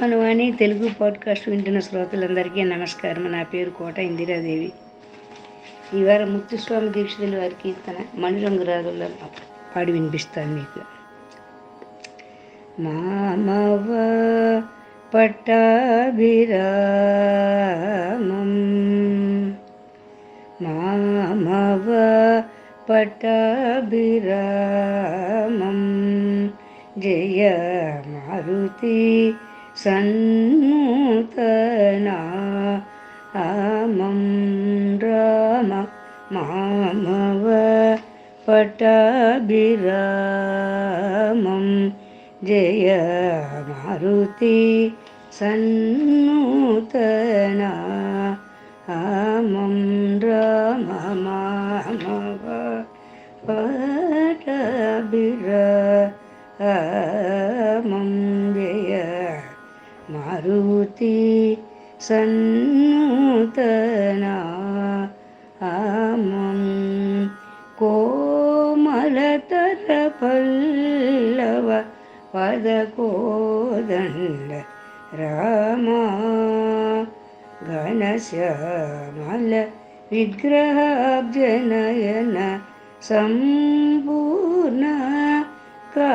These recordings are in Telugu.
తెలుగు పాడ్కాస్ట్ వింటున్న శ్రోతలందరికీ నమస్కారం. నా పేరు కోట ఇందిరాదేవి. ఇవాళ ముత్తుస్వామి దీక్షితుల వారి కీర్తన మణిరంగు రాగుల్లో పాడి వినిపిస్తాను మీకు. మామవ పట్టాభిరామం. మామవ పట్టాభిరామం. జయ మారుతి സന്മുതനാമം രാമ മാമവ പട്ടഭിരാമം. ജയ മാരുതി സന്മുതനാ ആമം രാമ മാമവ പട്ടഭിരാമം మారుతి సన్నూతనా ఆమం కోమలతర పల్లవ పదకోదండ రామా ఘనశ్యామల విగ్రహాబ్జనయన సంపూర్ణ కా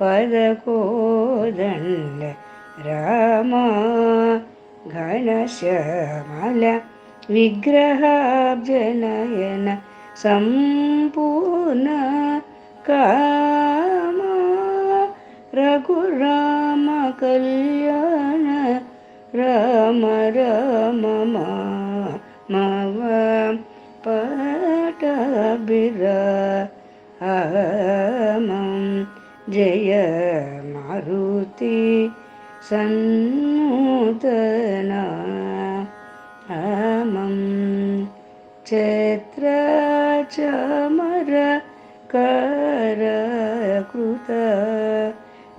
പദകോദണ്ഡ രാമ ഘനശ്യാമല വിഗ്രഹാബ്ജനയന സമ്പൂർണ കാമ രഘുരാമ കല്യാണ രാമ രാമ മവ പടബിര ആമ जय मारुति सन्नतन अमं क्षेत्रचमरकरकृत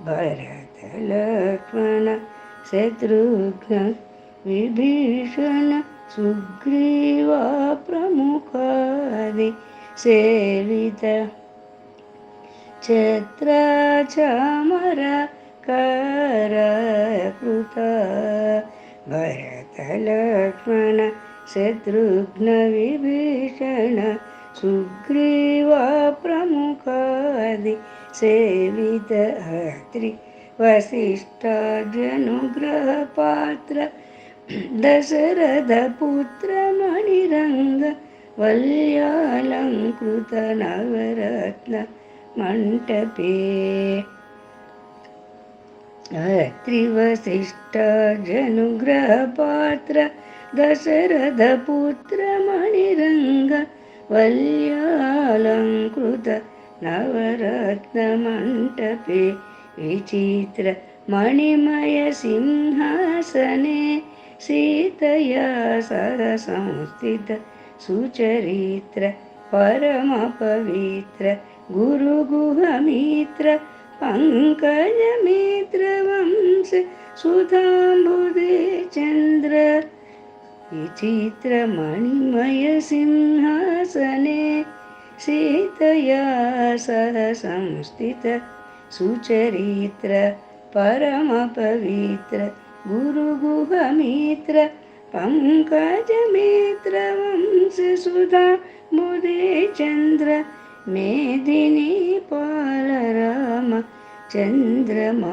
भरतलक्ष्मण शत्रुघ्न विभीषण सुग्रीवा प्रमुखादि सेवित क्षत्र च मरा करकृता भरतलक्ष्मण शत्रुघ्नविभीषण सुग्रीवाप्रमुखादि सेवित हत्रि वसिष्ठाजनुग्रहपात्र दशरथपुत्र मणिरङ्गवल्यालङ्कृत नवरत्न मण्डपे। त्रिवसिष्ठजनुग्रहपात्र दशरथपुत्रमणिरङ्ग वल्यालङ्कृत नवरत्नमण्डपे। विचित्र मणिमयसिंहासने सीतया सह संस्थित सुचरित्र परमपवित्र गुरुगुहमित्र पङ्कजमित्रवंश सुधाम्बुदे चन्द्र विचित्रमणिमयसिंहासने सीतया सह संस्थित सुचरित्र परमपवित्र गुरुगुहमित्र पङ्कजमित्रवंश सुधा मुदे चन्द्र മേദിനി പാലരാമ ചന്ദ്രമാമവ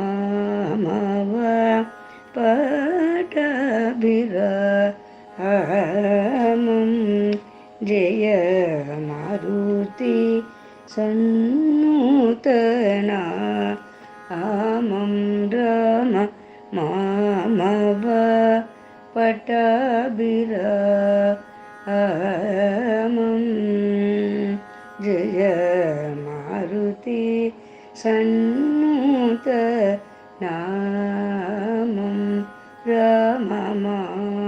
പാടഭിരാമം ജയ മാരുതി സന്നൂതന ആമം രാമ മാമവ പട്ടാഭിരാമം जय मारुति सन्नूत नामं Ram मामव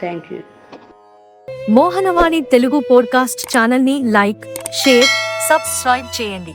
thank you Mohanavani Telugu podcast ఛానల్ని లైక్ షేర్ సబ్స్క్రైబ్ చేయండి